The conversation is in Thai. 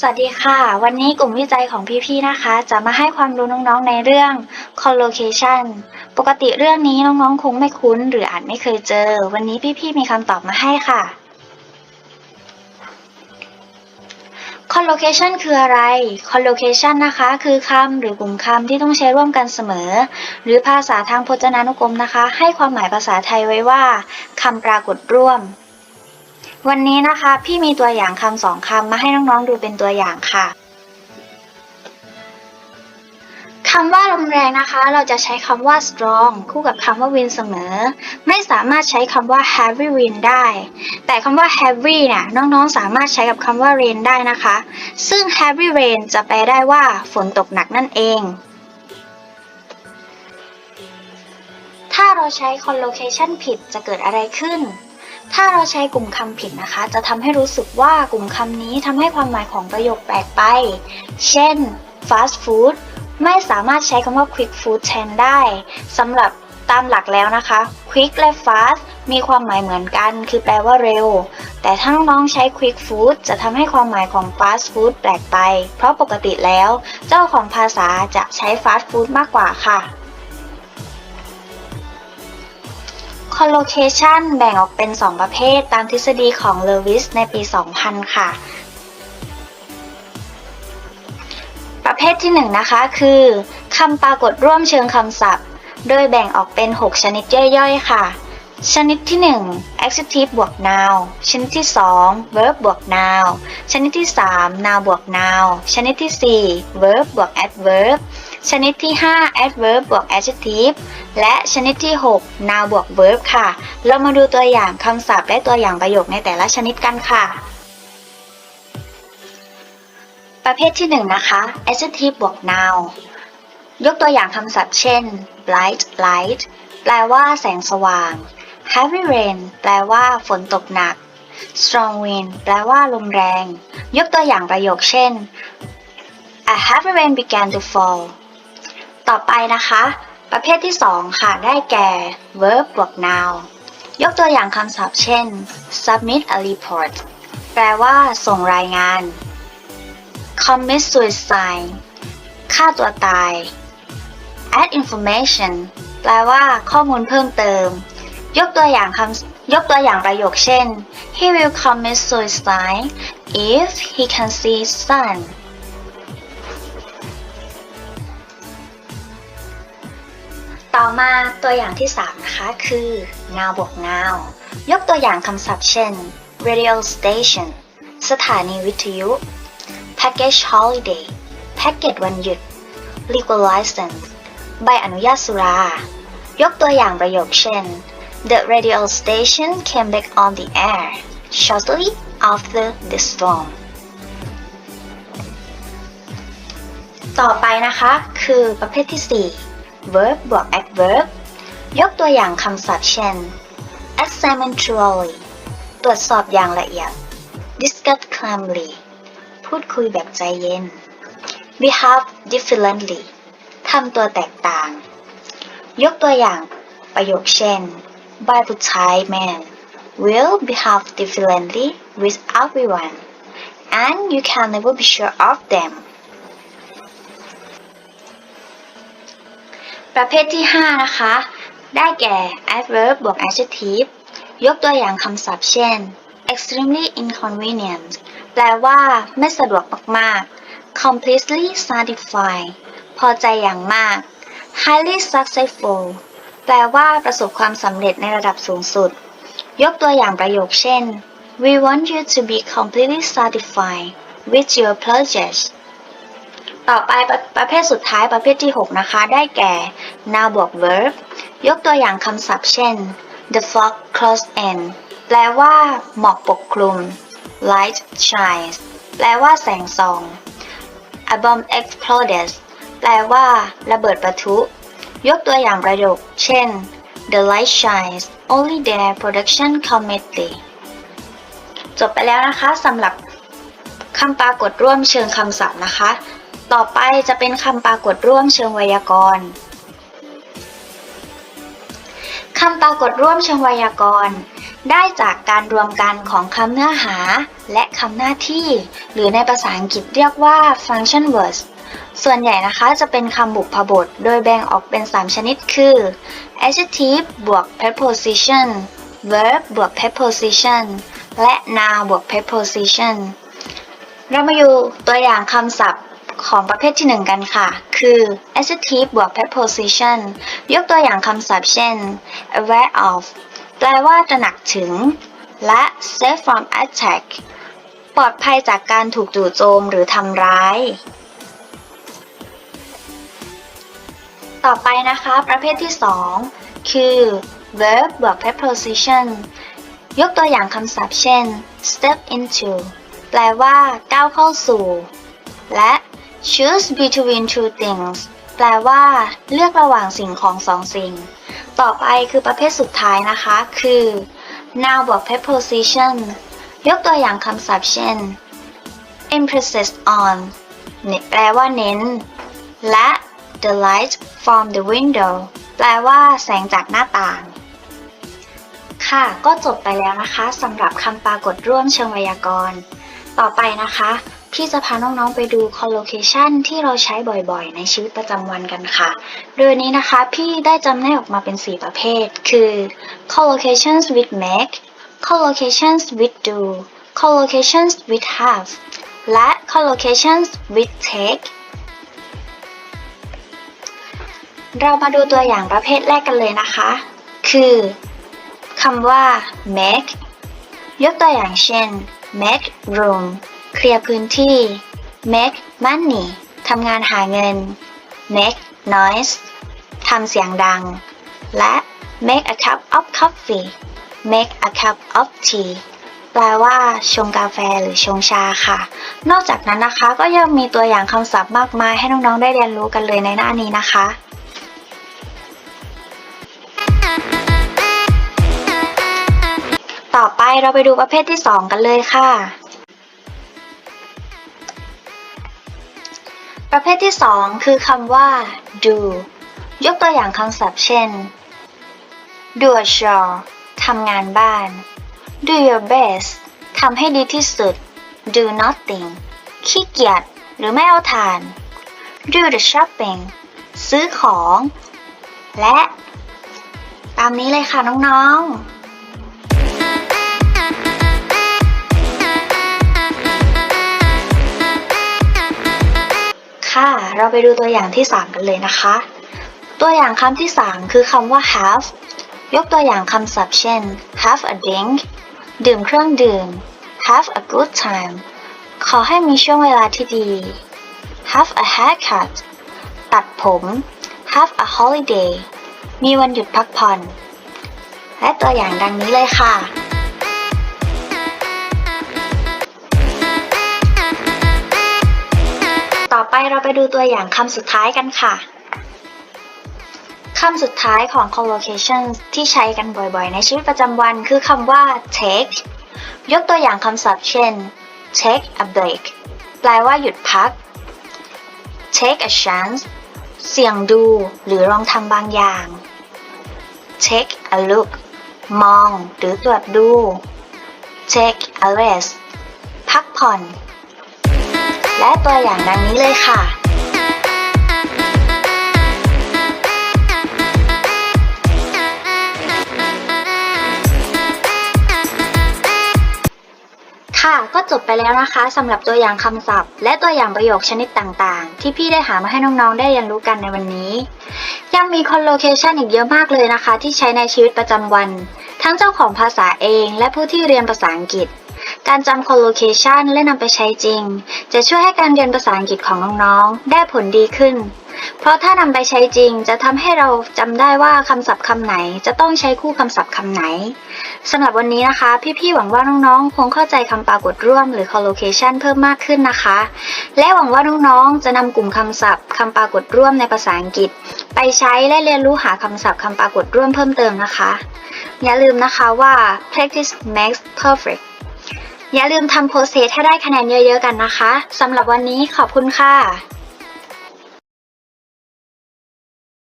สวัสดีค่ะ วันนี้กลุ่มวิจัยของพี่ๆนะคะ จะมาให้ความรู้น้องๆในเรื่อง collocation ปกติเรื่องนี้น้องๆคงไม่คุ้น หรืออาจไม่เคยเจอ วันนี้พี่ๆมีคำตอบมาให้ค่ะ collocation คืออะไร collocation นะคะ คือคำหรือกลุ่มคำที่ต้องใช้ร่วมกันเสมอ หรือภาษาทางพจนานุกรมนะคะ ให้ความหมายภาษาไทยไว้ว่าคำปรากฏร่วม วันนี้นะคะ พี่มีตัวอย่างคำสองคำมาให้น้องๆดูเป็นตัวอย่างค่ะคำว่าลมแรงนะคะ เราจะใช้คำว่า strong คู่กับคำว่า wind เสมอ ไม่สามารถใช้คำว่า heavy wind ได้ แต่คำว่า heavy เนี่ยน้องๆ สามารถใช้กับคำว่า rain ได้นะคะ ซึ่ง heavy rain จะแปลได้ว่าฝนตกหนักนั่นเอง ถ้าเราใช้ collocation ผิดจะเกิดอะไรขึ้น ถ้าเราใช้กลุ่มคำผิดนะคะ จะทำให้รู้สึกว่ากลุ่มคำนี้ทำให้ความหมายของประโยคแปลกไป เช่น fast food ไม่สามารถใช้คำว่า quick food แทนได้สำหรับตามหลักแล้วนะคะ quick และ fast มีความหมายเหมือนกัน คือแปลว่าเร็ว แต่ถ้าน้องใช้ quick food จะทำให้ความหมายของ fast food แปลกไป เพราะปกติแล้ว เจ้าของภาษาจะใช้ fast food มากกว่าค่ะ collocation แบ่งออกเป็น 2 ประเภทตามทฤษฎีของเลวิสในปี 2000 ค่ะ ประเภทที่ 1 นะคะ คือคำปรากฏร่วมเชิงคำศัพท์ โดยแบ่งออกเป็น 6 ชนิดย่อยๆ ค่ะ ชนิดที่ 1 adjective บวก noun ชนิดที่ 2 verb บวก noun ชนิดที่ 3 noun บวก noun ชนิดที่ 4 verb บวก adverb ชนิดที่ 5 adverb บวก adjective และชนิดที่ 6 noun บวก verb ค่ะ เรามาดูตัวอย่างคำศัพท์และตัวอย่างประโยคในแต่ละชนิดกันค่ะ ประเภทที่ 1 นะคะ adjective บวก noun ยกตัวอย่างคำศัพท์เช่น bright light แปลว่าแสงสว่าง heavy rain แปลว่าฝนตกหนัก strong wind แปลว่าลมแรง ยกตัวอย่างประโยคเช่น a heavy rain began to fall ต่อไปนะคะ ประเภทที่ 2 ค่ะ ได้แก่ verb บวก noun ยกตัวอย่างคำศัพท์เช่น submit a report แปลว่า ส่งรายงาน commit suicide ฆ่าตัวตาย add information แปลว่าข้อมูลเพิ่มเติม ยกตัวอย่างคำยกตัวอย่างประโยคเช่น he will commit suicide if he can see sun ต่อมาตัวอย่างที่ 3 นะคะคือ now บวก now ยกตัวอย่างคำศัพท์เช่น radio station สถานีวิทยุ package holiday แพ็กเกจวันหยุด legal license ใบอนุญาตสุรา ยกตัวอย่างประโยคเช่น The radio station came back on the air shortly after the storm ต่อไปนะคะคือประเภทที่ 4 verb บวก adverb ยกตัวอย่างคำศัพท์เช่น examine thoroughly ตรวจสอบอย่างละเอียด discuss calmly พูดคุยแบบใจเย็น behave differently ทำตัวแตกต่าง ยกตัวอย่างประโยคเช่น by the Thai man will behave differently with everyone and you can never be sure of them ประเภทที่ 5 นะคะ ได้แก่ adverb บวก adjective ยกตัวอย่างคำศัพท์เช่น extremely inconvenient แปลว่าไม่สะดวกมากๆ completely satisfied พอใจอย่างมาก highly successful แปลว่าประสบความสำเร็จในระดับสูงสุด ยกตัวอย่างประโยคเช่น we want you to be completely satisfied with your purchase ต่อไปประประเภทสุดท้ายประเภทที่ 6 นะคะ ได้แก่ now บวก verb ยกตัวอย่างคำศัพท์เช่น the fog closed in แปลว่า หมอกปกคลุม light shines แปลว่าแสงส่อง a bomb explodes แปลว่า ระเบิดประทุ ยกตัวอย่างประโยค เช่น the light shines only their production committee จบไปแล้วนะคะสำหรับคำปรากฏร่วมเชิงคำศัพท์นะคะ ต่อไปจะเป็นคำปรากฏร่วมเชิงไวยากรณ์คำปรากฏร่วมเชิงไวยากรณ์ ได้จากการรวมกันของคำเนื้อหา และคำหน้าที่ หรือในภาษาอังกฤษเรียกว่า function words ส่วนใหญ่นะคะจะเป็นคำบุพบท โดยแบ่งออกเป็น 3 ชนิดคือ adjective บวก preposition verb บวก preposition และ noun บวก preposition เรามาอยู่ตัวอย่างคำศัพท์ของประเภทที่ 1 กันค่ะ คือ adjective บวก preposition ยกตัวอย่างคำศัพท์เช่น aware of แปลว่าตระหนักถึง และ safe from attack ปลอดภัยจากการถูกจู่โจมหรือทำร้าย ต่อไปนะคะ ประเภทที่ 2 คือ verb บวก preposition ยกตัวอย่างคำศัพท์เช่น step into แปลว่าก้าวเข้าสู่ และ choose between two things แปลว่า เลือกระหว่างสิ่งของสองสิ่ง ต่อไปคือประเภทสุดท้ายนะคะ คือ noun บวก preposition ยกตัวอย่างคำศัพท์เช่น emphasis on แปลว่าเน้น และ the light from the window แปลว่าแสงจากหน้าต่าง ค่ะ ก็จบไปแล้วนะคะสำหรับคำปรากฏร่วมเชิงไวยากรณ์ ต่อไปนะคะ พี่จะพาน้องๆไปดู collocation ที่เราใช้บ่อยๆ ในชีวิตประจำวันกันค่ะ โดยนี้นะคะพี่ได้จำแนกออกมาเป็น 4 ประเภท คือ collocations with make collocations with do collocations with have และ collocations with take เรามาดูตัวอย่างประเภทแรกกันเลยนะคะ คือคำว่า make ยกตัวอย่างเช่น make room เคลียร์พื้นที่ make money ทำงานหาเงิน make noise ทำเสียงดัง และ make a cup of coffee make a cup of tea แปลว่าชงกาแฟหรือชงชาค่ะ นอกจากนั้นนะคะก็ยังมีตัวอย่างคำศัพท์มากมายให้น้องๆได้เรียนรู้กันเลยในหน้านี้นะคะ ต่อไปเราไปดูประเภทที่ 2 กันเลยค่ะ ประเภทที่ 2 คือคำว่า do ยกตัวอย่างคำศัพท์เช่น do a chore ทำงานบ้าน do your best ทำให้ดีที่สุด do nothing ขี้เกียจหรือไม่เอาทาน do the shopping ซื้อของ และ ตามนี้เลยค่ะน้องๆ เราไปดูตัวอย่างที่ 3 กันเลยนะคะ ตัวอย่างคำที่ 3 คือคำว่า have ยกตัวอย่างคำศัพท์เช่น have a drink ดื่มเครื่องดื่ม have a good time ขอให้มีช่วงเวลาที่ดี have a haircut ตัดผม have a holiday มีวันหยุดพักผ่อน และตัวอย่างดังนี้เลยค่ะ เราไปดูตัวอย่างคำสุดท้ายกันค่ะ คำสุดท้ายของ collocation ที่ใช้กันบ่อยๆ ในชีวิตประจำวันคือคำว่า take ยกตัวอย่างคำศัพท์เช่น take a break แปลว่าหยุดพัก take a chance เสี่ยงดูหรือลองทำบางอย่าง take a look มองหรือตรวจดู take a rest พักผ่อน และตัวอย่างดังนี้เลยค่ะ ค่ะก็จบไปแล้วนะคะสำหรับตัวอย่างคำศัพท์ และตัวอย่างประโยคชนิดต่างๆ ที่พี่ได้หามาให้น้องๆได้เรียนรู้กันในวันนี้ ยังมี collocation อีกเยอะมากเลยนะคะ ที่ใช้ในชีวิตประจำวัน ทั้งเจ้าของภาษาเอง และผู้ที่เรียนภาษาอังกฤษ การจำ collocation และนำไปใช้จริง จะช่วยให้การเรียนภาษาอังกฤษของน้องๆ ได้ผลดีขึ้น เพราะถ้านำไปใช้จริง จะทำให้เราจำได้ว่าคำศัพท์คำไหน จะต้องใช้คู่คำศัพท์คำไหนสำหรับวันนี้นะคะ พี่ๆหวังว่าน้องๆ คงเข้าใจคำปรากฏร่วมหรือ collocation เพิ่มมากขึ้นนะคะ และหวังว่าน้องๆ จะนำกลุ่มคำศัพท์คำปรากฏร่วมในภาษาอังกฤษ ไปใช้และเรียนรู้หาคำศัพท์คำปรากฏร่วมเพิ่มเติมนะคะ อย่าลืมนะคะว่า practice makes perfect อย่าลืมทำโพสเซตให้ได้คะแนนเยอะๆกันนะคะสำหรับวันนี้ขอบคุณค่ะ